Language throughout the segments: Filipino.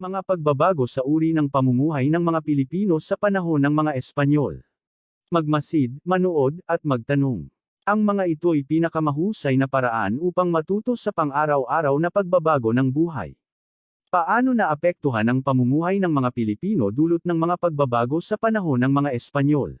Mga pagbabago sa uri ng pamumuhay ng mga Pilipino sa panahon ng mga Espanyol. Magmasid, manood, at magtanong. Ang mga ito'y pinakamahusay na paraan upang matuto sa pang-araw-araw na pagbabago ng buhay. Paano naapektuhan ang pamumuhay ng mga Pilipino dulot ng mga pagbabago sa panahon ng mga Espanyol?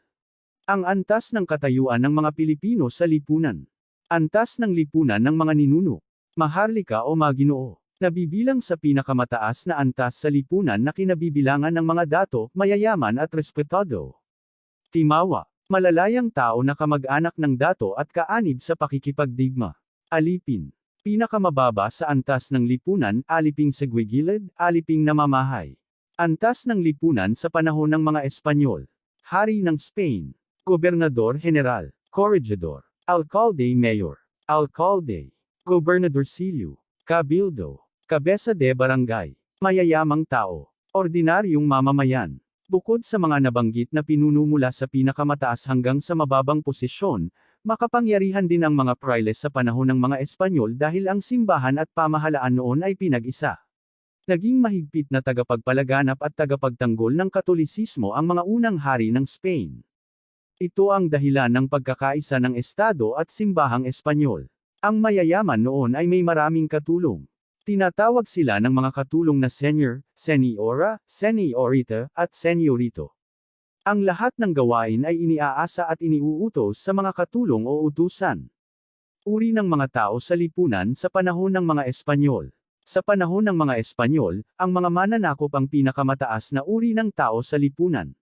Ang antas ng katayuan ng mga Pilipino sa lipunan. Antas ng lipunan ng mga ninuno. Maharlika o Maginoo. Nabibilang sa pinakamataas na antas sa lipunan na kinabibilangan ng mga dato, mayayaman at respetado. Timawa. Malalayang tao na kamag-anak ng dato at kaanib sa pakikipagdigma. Alipin. Pinakamababa sa antas ng lipunan, aliping sa gwigilid, aliping namamahay. Antas ng lipunan sa panahon ng mga Espanyol. Hari ng Spain. Gobernador General. Corregidor. Alcalde Mayor. Alcalde. Gobernadorcillo. Cabildo. Kabesa de Barangay. Mayayamang tao. Ordinaryong mamamayan. Bukod sa mga nabanggit na pinuno mula sa pinakamataas hanggang sa mababang posisyon, makapangyarihan din ang mga praile sa panahon ng mga Espanyol dahil ang simbahan at pamahalaan noon ay pinag-isa. Naging mahigpit na tagapagpalaganap at tagapagtanggol ng katolisismo ang mga unang hari ng Spain. Ito ang dahilan ng pagkakaisa ng Estado at simbahang Espanyol. Ang mayayaman noon ay may maraming katulong. Tinatawag sila ng mga katulong na senior, seniora, seniorita, at seniorito. Ang lahat ng gawain ay iniaasa at iniuutos sa mga katulong o utusan. Uri ng mga tao sa lipunan sa panahon ng mga Espanyol. Sa panahon ng mga Espanyol, ang mga mananakop ang pinakamataas na uri ng tao sa lipunan.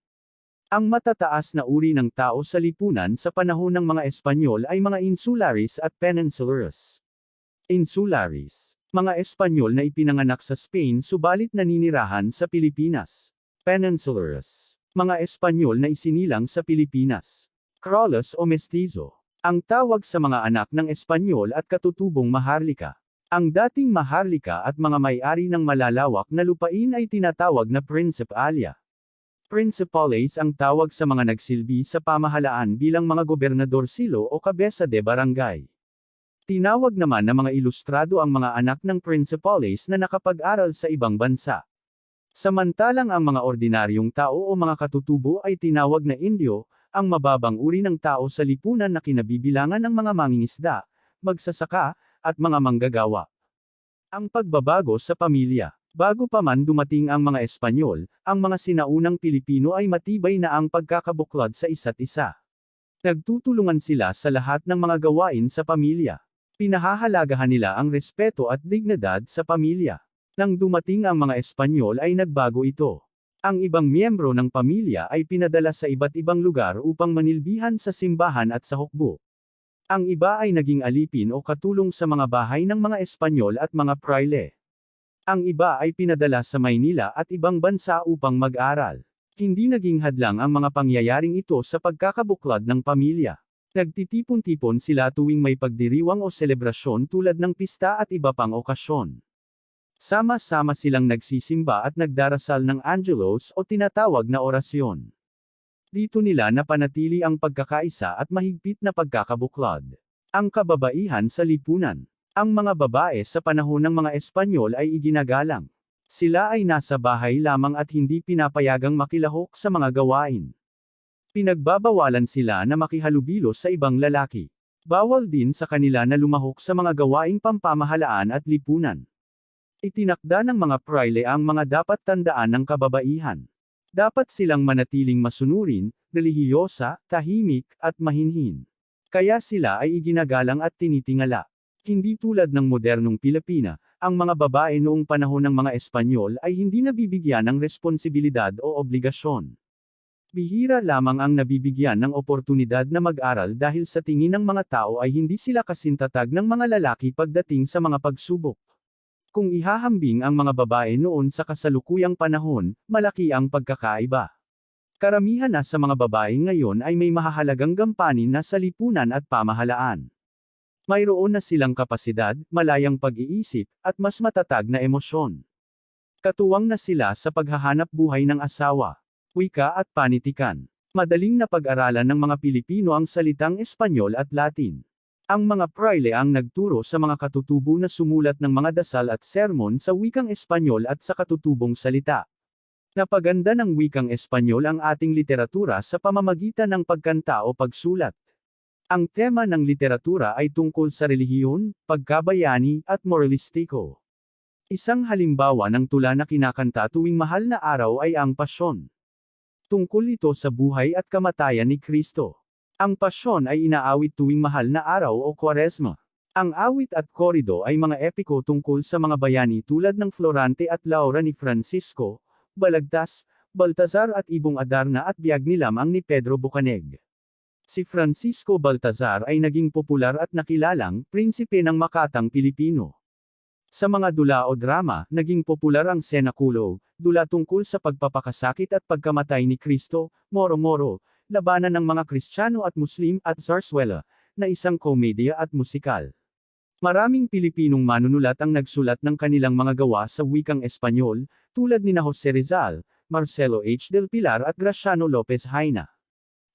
Ang matataas na uri ng tao sa lipunan sa panahon ng mga Espanyol ay mga insularis at peninsulares. Insularis. Mga Espanyol na ipinanganak sa Spain subalit naninirahan sa Pilipinas. Peninsulares. Mga Espanyol na isinilang sa Pilipinas. Crawlers o Mestizo. Ang tawag sa mga anak ng Espanyol at katutubong Maharlika. Ang dating Maharlika at mga may-ari ng malalawak na lupain ay tinatawag na Principalia. Principales ang tawag sa mga nagsilbi sa pamahalaan bilang mga gobernador silo o kabesa de barangay. Tinawag naman ng mga ilustrado ang mga anak ng principales na nakapag-aral sa ibang bansa. Samantalang ang mga ordinaryong tao o mga katutubo ay tinawag na Indio, ang mababang uri ng tao sa lipunan na kinabibilangan ng mga mangingisda, magsasaka, at mga manggagawa. Ang pagbabago sa pamilya. Bago pa man dumating ang mga Espanyol, ang mga sinaunang Pilipino ay matibay na ang pagkakabuklod sa isa't isa. Nagtutulungan sila sa lahat ng mga gawain sa pamilya. Pinahahalagahan nila ang respeto at dignidad sa pamilya. Nang dumating ang mga Espanyol ay nagbago ito. Ang ibang miyembro ng pamilya ay pinadala sa iba't ibang lugar upang manilbihan sa simbahan at sa hukbo. Ang iba ay naging alipin o katulong sa mga bahay ng mga Espanyol at mga praile. Ang iba ay pinadala sa Maynila at ibang bansa upang mag-aral. Hindi naging hadlang ang mga pangyayaring ito sa pagkakabuklad ng pamilya. Nagtitipon-tipon sila tuwing may pagdiriwang o selebrasyon tulad ng pista at iba pang okasyon. Sama-sama silang nagsisimba at nagdarasal ng angelos o tinatawag na orasyon. Dito nila napanatili ang pagkakaisa at mahigpit na pagkakabuklod. Ang kababaihan sa lipunan. Ang mga babae sa panahon ng mga Espanyol ay iginagalang. Sila ay nasa bahay lamang at hindi pinapayagang makilahok sa mga gawain. Pinagbabawalan sila na makihalubilo sa ibang lalaki. Bawal din sa kanila na lumahok sa mga gawaing pampamahalaan at lipunan. Itinakda ng mga praile ang mga dapat tandaan ng kababaihan. Dapat silang manatiling masunurin, relihiyosa, tahimik, at mahinhin. Kaya sila ay iginagalang at tinitingala. Hindi tulad ng modernong Pilipina, ang mga babae noong panahon ng mga Espanyol ay hindi nabibigyan ng responsibilidad o obligasyon. Bihira lamang ang nabibigyan ng oportunidad na mag-aral dahil sa tingin ng mga tao ay hindi sila kasintatag ng mga lalaki pagdating sa mga pagsubok. Kung ihahambing ang mga babae noon sa kasalukuyang panahon, malaki ang pagkakaiba. Karamihan na sa mga babae ngayon ay may mahahalagang gampanin na sa lipunan at pamahalaan. Mayroon na silang kapasidad, malayang pag-iisip, at mas matatag na emosyon. Katuwang na sila sa paghahanap buhay ng asawa wika at panitikan. Madaling na pag-aralan ng mga Pilipino ang salitang Espanyol at Latin. Ang mga praile ang nagturo sa mga katutubo na sumulat ng mga dasal at sermon sa wikang Espanyol at sa katutubong salita. Napaganda ng wikang Espanyol ang ating literatura sa pamamagitan ng pagkanta o pagsulat. Ang tema ng literatura ay tungkol sa relihiyon, pagkabayani, at moralistiko. Isang halimbawa ng tula na kinakanta tuwing mahal na araw ay ang Pasyon. Tungkol ito sa buhay at kamatayan ni Kristo. Ang Pasyon ay inaawit tuwing mahal na araw o Kwaresma. Ang awit at korido ay mga epiko tungkol sa mga bayani tulad ng Florante at Laura ni Francisco, Balagtas, Baltazar at Ibong Adarna at Biag ni Lamang ni Pedro Bucaneg. Si Francisco Baltazar ay naging popular at nakilalang prinsipe ng Makatang Pilipino. Sa mga dula o drama, naging popular ang Senaculo, dula tungkol sa pagpapakasakit at pagkamatay ni Kristo, Moro-Moro, labanan ng mga Kristiyano at Muslim at Zarzuela, na isang komedya at musikal. Maraming Pilipinong manunulat ang nagsulat ng kanilang mga gawa sa wikang Espanyol, tulad ni na Jose Rizal, Marcelo H. Del Pilar at Graciano Lopez Haina.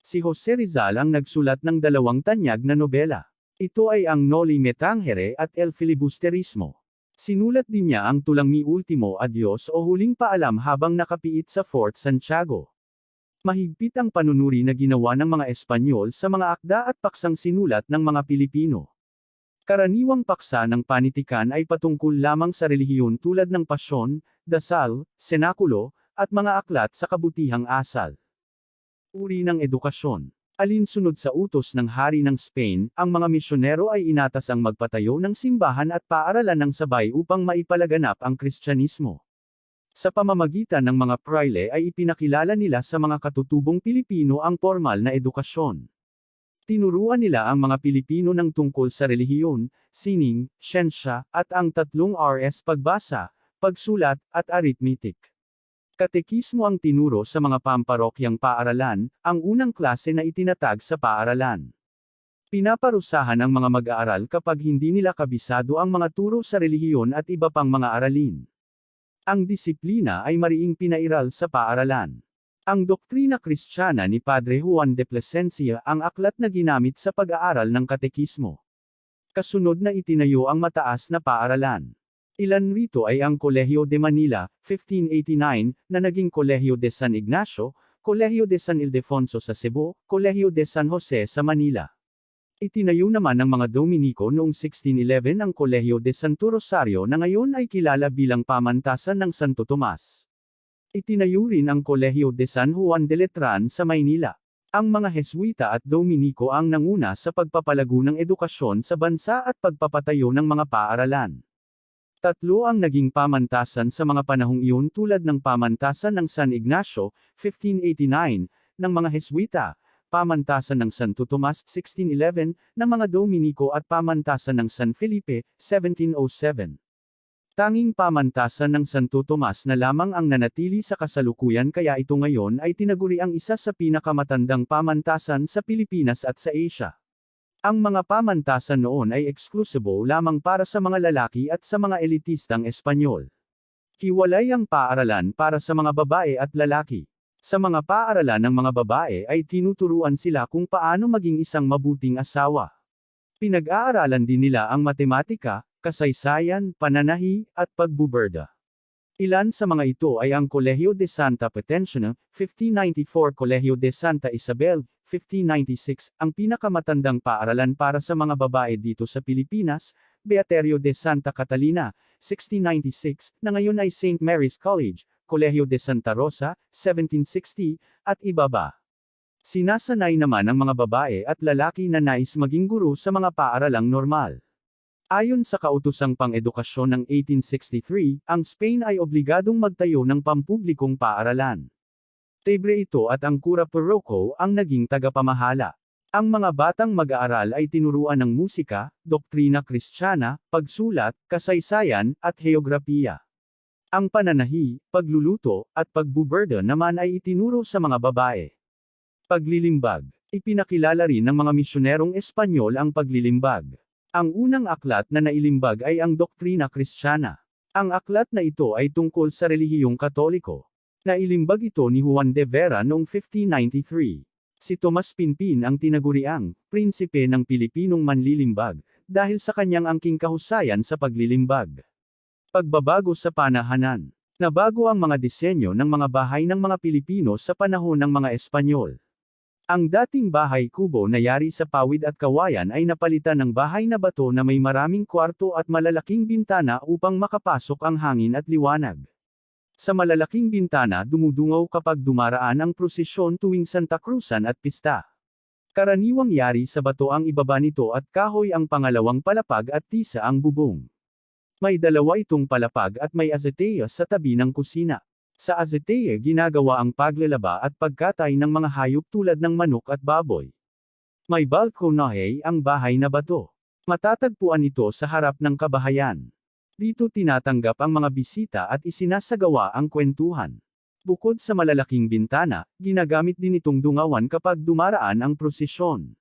Si Jose Rizal ang nagsulat ng dalawang tanyag na nobela. Ito ay ang Noli Me Tangere at El Filibusterismo. Sinulat din niya ang tulang Mi Ultimo Adios o Huling Paalam habang nakapiit sa Fort Santiago. Mahigpit ang panunuri na ginawa ng mga Espanyol sa mga akda at paksang sinulat ng mga Pilipino. Karaniwang paksa ng panitikan ay patungkol lamang sa relihiyon tulad ng pasyon, dasal, senakulo, at mga aklat sa kabutihang asal. Uri ng edukasyon. Alinsunod sa utos ng hari ng Spain, ang mga misyonero ay inatas ang magpatayo ng simbahan at paaralan ng sabay upang maipalaganap ang Kristyanismo. Sa pamamagitan ng mga praile ay ipinakilala nila sa mga katutubong Pilipino ang formal na edukasyon. Tinuruan nila ang mga Pilipino ng tungkol sa relihiyon, sining, siyensya, at ang tatlong RS pagbasa, pagsulat, at arithmetic. Katekismo ang tinuro sa mga pamparokyang paaralan, ang unang klase na itinatag sa paaralan. Pinaparusahan ang mga mag-aaral kapag hindi nila kabisado ang mga turo sa relihiyon at iba pang mga aralin. Ang disiplina ay mariing pinairal sa paaralan. Ang doktrina kristyana ni Padre Juan de Plasencia ang aklat na ginamit sa pag-aaral ng katekismo. Kasunod na itinayo ang mataas na paaralan. Ilan rito ay ang Colegio de Manila, 1589, na naging Colegio de San Ignacio, Colegio de San Ildefonso sa Cebu, Colegio de San Jose sa Manila. Itinayo naman ng mga Dominico noong 1611 ang Colegio de Santo Rosario na ngayon ay kilala bilang pamantasan ng Santo Tomas. Itinayo rin ang Colegio de San Juan de Letran sa Maynila. Ang mga Heswita at Dominico ang nanguna sa pagpapalago ng edukasyon sa bansa at pagpapatayo ng mga paaralan. Tatlo ang naging pamantasan sa mga panahong iyon tulad ng pamantasan ng San Ignacio, 1589, ng mga Heswita, pamantasan ng Santo Tomas 1611, ng mga Dominico at pamantasan ng San Felipe, 1707. Tanging pamantasan ng Santo Tomas na lamang ang nanatili sa kasalukuyan kaya ito ngayon ay tinaguri ang isa sa pinakamatandang pamantasan sa Pilipinas at sa Asia. Ang mga pamantasan noon ay eksklusibo lamang para sa mga lalaki at sa mga elitistang Espanyol. Hiwalay ang paaralan para sa mga babae at lalaki. Sa mga paaralan ng mga babae ay tinuturuan sila kung paano maging isang mabuting asawa. Pinag-aaralan din nila ang matematika, kasaysayan, pananahi, at pagbuberda. Ilan sa mga ito ay ang Colegio de Santa Patenciana, 1594 Colegio de Santa Isabel, 1596, ang pinakamatandang paaralan para sa mga babae dito sa Pilipinas, Beaterio de Santa Catalina, 1696, na ngayon ay St. Mary's College, Colegio de Santa Rosa, 1760, at iba ba. Sinasanay naman ang mga babae at lalaki na nais maging guro sa mga paaralang normal. Ayon sa kautosang pang-edukasyon ng 1863, ang Spain ay obligadong magtayo ng pampublikong paaralan. Tebre ito at ang Cura Parroco ang naging tagapamahala. Ang mga batang mag-aaral ay tinuruan ng musika, doktrina kristyana, pagsulat, kasaysayan, at heograpiya. Ang pananahi, pagluluto, at pagbuberda naman ay itinuro sa mga babae. Paglilimbag. Ipinakilala rin ng mga misyonerong Espanyol ang paglilimbag. Ang unang aklat na nailimbag ay ang Doktrina Kristiyana. Ang aklat na ito ay tungkol sa relihiyong Katoliko. Nailimbag ito ni Juan de Vera noong 1593. Si Tomas Pinpin ang tinaguriang prinsipe ng Pilipinong manlilimbag dahil sa kanyang angking kahusayan sa paglilimbag. Pagbabago sa panahanan. Nabago ang mga disenyo ng mga bahay ng mga Pilipino sa panahon ng mga Espanyol. Ang dating bahay kubo na yari sa pawid at kawayan ay napalitan ng bahay na bato na may maraming kwarto at malalaking bintana upang makapasok ang hangin at liwanag. Sa malalaking bintana dumudungaw kapag dumaraan ang prosesyon tuwing Santa Cruzan at pista. Karaniwang yari sa bato ang ibaba nito at kahoy ang pangalawang palapag at tisa ang bubong. May dalawa itong palapag at may azetea sa tabi ng kusina. Sa azetea ginagawa ang paglalaba at pagkatay ng mga hayop tulad ng manok at baboy. May balkonahe ang bahay na bato. Matatagpuan ito sa harap ng kabahayan. Dito tinatanggap ang mga bisita at isinasagawa ang kwentuhan. Bukod sa malalaking bintana, ginagamit din itong dungawan kapag dumaraan ang prosesyon.